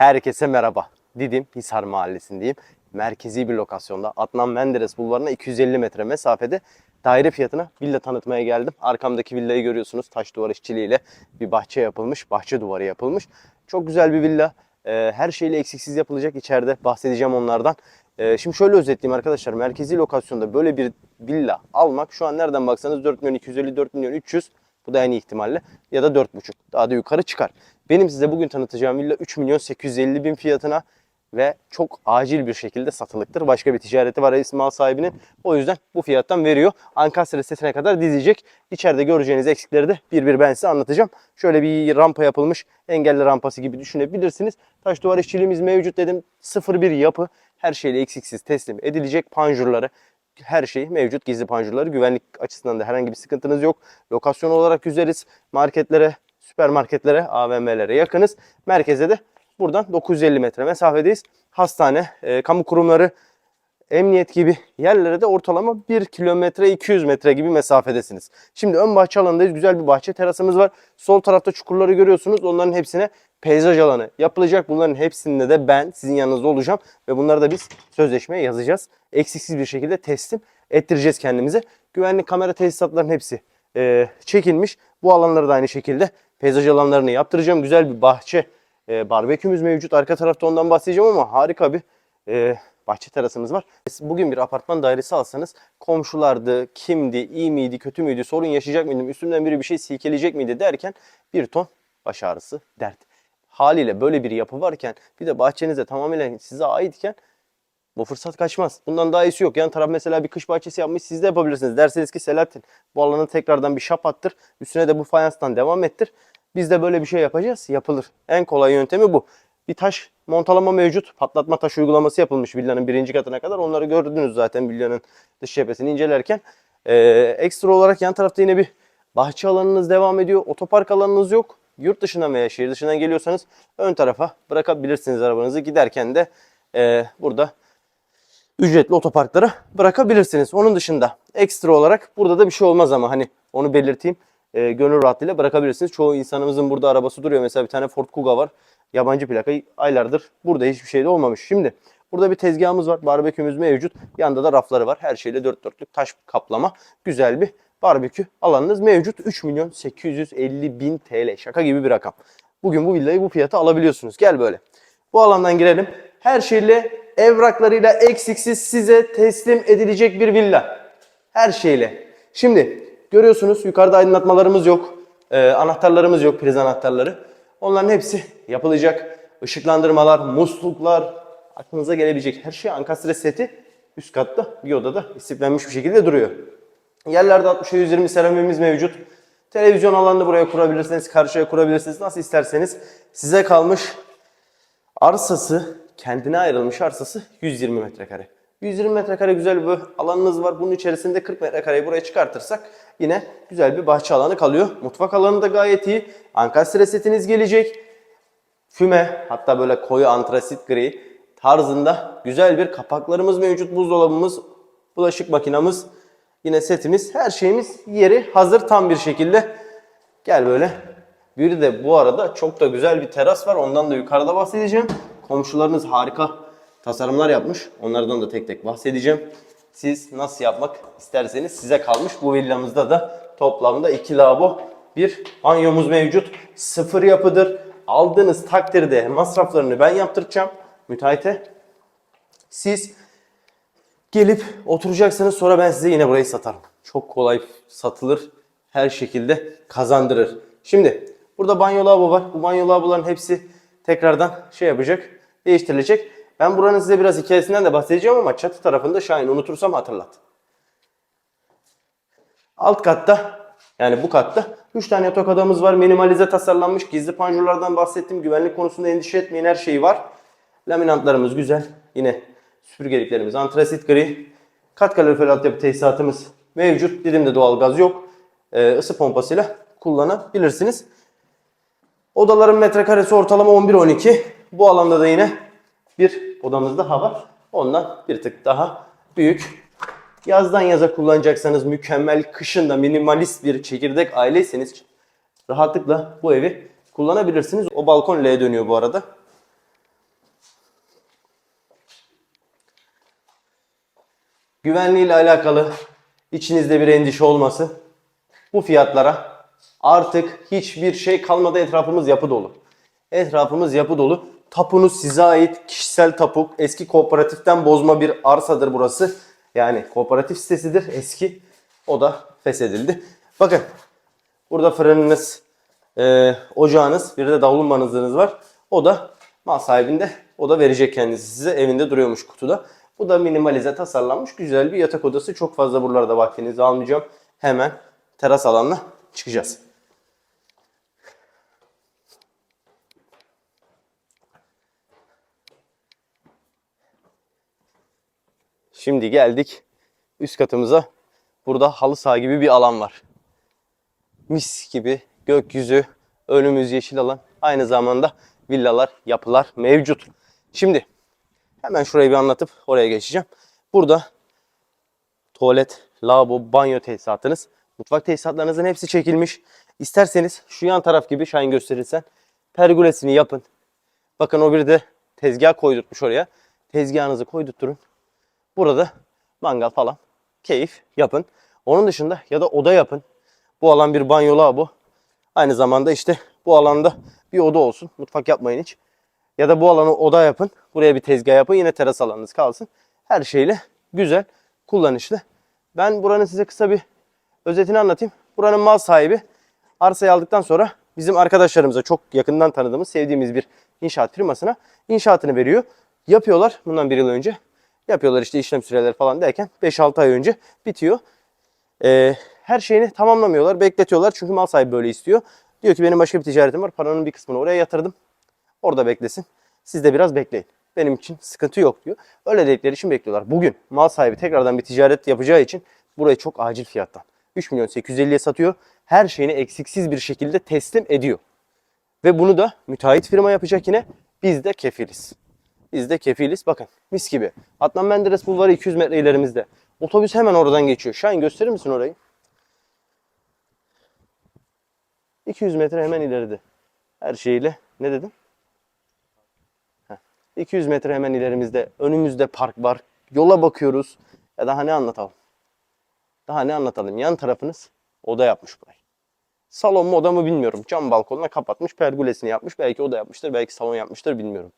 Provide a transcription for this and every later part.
Herkese merhaba. Didim Hisar Mahallesi'ndeyim. Merkezi bir lokasyonda Adnan Menderes Bulvarı'na 250 metre mesafede daire fiyatına villa tanıtmaya geldim. Arkamdaki villayı görüyorsunuz. Taş duvar işçiliğiyle bir bahçe yapılmış. Bahçe duvarı yapılmış. Çok güzel bir villa. Ee, her şeyle eksiksiz yapılacak. İçeride bahsedeceğim onlardan. Ee, şimdi şöyle özetleyeyim arkadaşlar. Merkezi lokasyonda böyle bir villa almak şu an nereden baksanız 4 milyon 250, 4 milyon 300 bu da en iyi ihtimalle ya da 4,5 daha da yukarı çıkar. Benim size bugün tanıtacağım villa 3 milyon 850 bin fiyatına ve çok acil bir şekilde satılıktır. Başka bir ticareti var reis mal sahibinin. O yüzden bu fiyattan veriyor. Ankastre sitesine kadar dizecek. İçeride göreceğiniz eksikleri de bir bir ben size anlatacağım. Şöyle bir rampa yapılmış. Engelli rampası gibi düşünebilirsiniz. Taş duvar işçiliğimiz mevcut dedim. Sıfır bir yapı. Her şeyle eksiksiz teslim edilecek. Panjurları her şey mevcut. Gizli panjurları. Güvenlik açısından da herhangi bir sıkıntınız yok. Lokasyon olarak güzeliz. Marketlere, süpermarketlere, AVM'lere yakınız. Merkeze de buradan 950 metre mesafedeyiz. Hastane, e, kamu kurumları, emniyet gibi yerlere de ortalama 1 kilometre 200 metre gibi mesafedesiniz. Şimdi ön bahçe alanındayız. Güzel bir bahçe terasımız var. Sol tarafta çukurları görüyorsunuz. Onların hepsine peyzaj alanı yapılacak. Bunların hepsinde de ben sizin yanınızda olacağım. Ve bunları da biz sözleşmeye yazacağız. Eksiksiz bir şekilde teslim ettireceğiz kendimize. Güvenlik kamera tesisatların hepsi e, çekilmiş. Bu alanları da aynı şekilde peyzaj alanlarını yaptıracağım. Güzel bir bahçe e, barbekümüz mevcut. Arka tarafta ondan bahsedeceğim ama harika bir e, bahçe terasımız var. Bugün bir apartman dairesi alsanız komşulardı, kimdi, iyi miydi, kötü müydü, sorun yaşayacak mıydım, üstümden biri bir şey silkeleyecek miydi derken bir ton baş ağrısı, dert. Haliyle böyle bir yapı varken bir de bahçenize tamamen size aitken bu fırsat kaçmaz. Bundan daha iyisi yok. Yan taraf mesela bir kış bahçesi yapmış siz de yapabilirsiniz. Derseniz ki Selahattin bu alanı tekrardan bir şap attır. Üstüne de bu fayanstan devam ettir. Biz de böyle bir şey yapacağız. Yapılır. En kolay yöntemi bu. Bir taş montalama mevcut. Patlatma taş uygulaması yapılmış villanın birinci katına kadar. Onları gördünüz zaten villanın dış cephesini incelerken. Ee, ekstra olarak yan tarafta yine bir bahçe alanınız devam ediyor. Otopark alanınız yok. Yurt dışından veya şehir dışından geliyorsanız ön tarafa bırakabilirsiniz arabanızı. Giderken de e, burada ücretli otoparklara bırakabilirsiniz. Onun dışında ekstra olarak burada da bir şey olmaz ama hani onu belirteyim. E, gönül rahatlığıyla bırakabilirsiniz. Çoğu insanımızın burada arabası duruyor. Mesela bir tane Ford Kuga var. Yabancı plakayı aylardır burada hiçbir şey de olmamış. Şimdi burada bir tezgahımız var. Barbekümüz mevcut. Yanında da rafları var. Her şeyle dört dörtlük taş kaplama. Güzel bir barbekü alanınız mevcut. 3 milyon 850 bin TL. Şaka gibi bir rakam. Bugün bu villayı bu fiyata alabiliyorsunuz. Gel böyle. Bu alandan girelim. Her şeyle evraklarıyla eksiksiz size teslim edilecek bir villa. Her şeyle. Şimdi görüyorsunuz yukarıda aydınlatmalarımız yok. Ee, anahtarlarımız yok, priz anahtarları. Onların hepsi yapılacak. Işıklandırmalar, musluklar, aklınıza gelebilecek her şey ankastre seti üst katta bir odada istiflenmiş bir şekilde duruyor. Yerlerde 60'a 120 seramimiz mevcut. Televizyon alanını buraya kurabilirsiniz, karşıya kurabilirsiniz. Nasıl isterseniz size kalmış. Arsası, kendine ayrılmış arsası 120 metrekare. 120 metrekare güzel bir alanınız var. Bunun içerisinde 40 metrekareyi buraya çıkartırsak yine güzel bir bahçe alanı kalıyor. Mutfak alanı da gayet iyi. Ankastre setiniz gelecek. Füme hatta böyle koyu antrasit gri tarzında güzel bir kapaklarımız mevcut. Buzdolabımız, bulaşık makinamız, yine setimiz, her şeyimiz yeri hazır tam bir şekilde. Gel böyle. Bir de bu arada çok da güzel bir teras var. Ondan da yukarıda bahsedeceğim. Komşularınız harika tasarımlar yapmış. Onlardan da tek tek bahsedeceğim. Siz nasıl yapmak isterseniz size kalmış. Bu villamızda da toplamda iki lavabo, bir banyomuz mevcut. Sıfır yapıdır. Aldığınız takdirde masraflarını ben yaptıracağım müteahhite. Siz gelip oturacaksınız sonra ben size yine burayı satarım. Çok kolay satılır. Her şekilde kazandırır. Şimdi burada banyo lavabo var. Bu banyo lavaboların hepsi tekrardan şey yapacak. Değiştirilecek. Ben buranın size biraz hikayesinden de bahsedeceğim ama çatı tarafında Şahin unutursam hatırlat. Alt katta yani bu katta 3 tane yatak odamız var. Minimalize tasarlanmış. Gizli panjurlardan bahsettim. Güvenlik konusunda endişe etmeyin. Her şey var. Laminantlarımız güzel. Yine süpürgeliklerimiz antrasit gri. Kat kalorifer altyapı tesisatımız mevcut. Didimde doğalgaz yok. Ee, ısı pompasıyla kullanabilirsiniz. Odaların metrekaresi ortalama 11-12. Bu alanda da yine bir odamızda hava. Ondan bir tık daha büyük. Yazdan yaza kullanacaksanız mükemmel, kışın da minimalist bir çekirdek aileyseniz rahatlıkla bu evi kullanabilirsiniz. O balkon L'ye dönüyor bu arada. Güvenliği ile alakalı içinizde bir endişe olması bu fiyatlara artık hiçbir şey kalmadı etrafımız yapı dolu. Etrafımız yapı dolu. Tapunuz size ait kişisel tapu. Eski kooperatiften bozma bir arsadır burası. Yani kooperatif sitesidir eski. O da feshedildi. Bakın burada fırınınız, e, ocağınız, bir de davlumbazınız var. O da mal sahibinde. O da verecek kendisi size. Evinde duruyormuş kutuda. Bu da minimalize tasarlanmış güzel bir yatak odası. Çok fazla buralarda vaktinizi almayacağım. Hemen teras alanına çıkacağız. Şimdi geldik üst katımıza. Burada halı saha gibi bir alan var. Mis gibi gökyüzü, önümüz yeşil alan. Aynı zamanda villalar, yapılar mevcut. Şimdi hemen şurayı bir anlatıp oraya geçeceğim. Burada tuvalet, lavabo, banyo tesisatınız, mutfak tesisatlarınızın hepsi çekilmiş. İsterseniz şu yan taraf gibi Şahin gösterirsen pergolesini yapın. Bakın o bir de tezgah koydurtmuş oraya. Tezgahınızı koydurtturun. Burada mangal falan keyif yapın. Onun dışında ya da oda yapın. Bu alan bir banyo lavabo. Aynı zamanda işte bu alanda bir oda olsun. Mutfak yapmayın hiç. Ya da bu alanı oda yapın. Buraya bir tezgah yapın. Yine teras alanınız kalsın. Her şeyle güzel, kullanışlı. Ben buranın size kısa bir özetini anlatayım. Buranın mal sahibi arsayı aldıktan sonra bizim arkadaşlarımıza çok yakından tanıdığımız, sevdiğimiz bir inşaat firmasına inşaatını veriyor. Yapıyorlar bundan bir yıl önce. Yapıyorlar işte işlem süreleri falan derken 5-6 ay önce bitiyor. Ee, her şeyini tamamlamıyorlar, bekletiyorlar çünkü mal sahibi böyle istiyor. Diyor ki benim başka bir ticaretim var, paranın bir kısmını oraya yatırdım. Orada beklesin. Siz de biraz bekleyin. Benim için sıkıntı yok diyor. Öyle dedikleri için bekliyorlar. Bugün mal sahibi tekrardan bir ticaret yapacağı için burayı çok acil fiyattan 3 milyon 850'ye satıyor. Her şeyini eksiksiz bir şekilde teslim ediyor. Ve bunu da müteahhit firma yapacak yine. Biz de kefiliz. Biz de kefiliz. Bakın mis gibi. Adnan Menderes Bulvarı 200 metre ilerimizde. Otobüs hemen oradan geçiyor. Şahin gösterir misin orayı? 200 metre hemen ileride. Her şeyiyle ne dedim? Heh. 200 metre hemen ilerimizde. Önümüzde park var. Yola bakıyoruz. Ya daha ne anlatalım? Daha ne anlatalım? Yan tarafınız oda yapmış burayı. Salon mu oda mı bilmiyorum. Cam balkonuna kapatmış, pergolesini yapmış. Belki oda yapmıştır, belki salon yapmıştır bilmiyorum.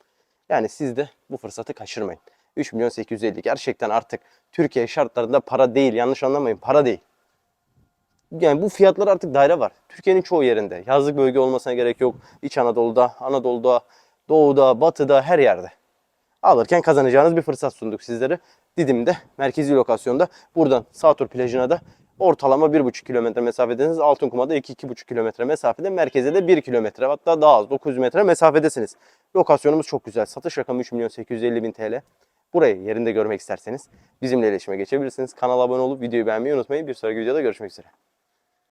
Yani siz de bu fırsatı kaçırmayın. 3 milyon 850 gerçekten artık Türkiye şartlarında para değil. Yanlış anlamayın para değil. Yani bu fiyatlar artık daire var. Türkiye'nin çoğu yerinde. Yazlık bölge olmasına gerek yok. İç Anadolu'da, Anadolu'da, Doğu'da, Batı'da her yerde. Alırken kazanacağınız bir fırsat sunduk sizlere. Didim'de, merkezi lokasyonda. Buradan Sağtur plajına da ortalama 1,5 kilometre mesafedesiniz. Altınkuma'da 2-2,5 kilometre mesafede. Merkeze de 1 kilometre hatta daha az 900 metre mesafedesiniz. Lokasyonumuz çok güzel. Satış rakamı 3 milyon 850 bin TL. Burayı yerinde görmek isterseniz bizimle iletişime geçebilirsiniz. Kanala abone olup videoyu beğenmeyi unutmayın. Bir sonraki videoda görüşmek üzere.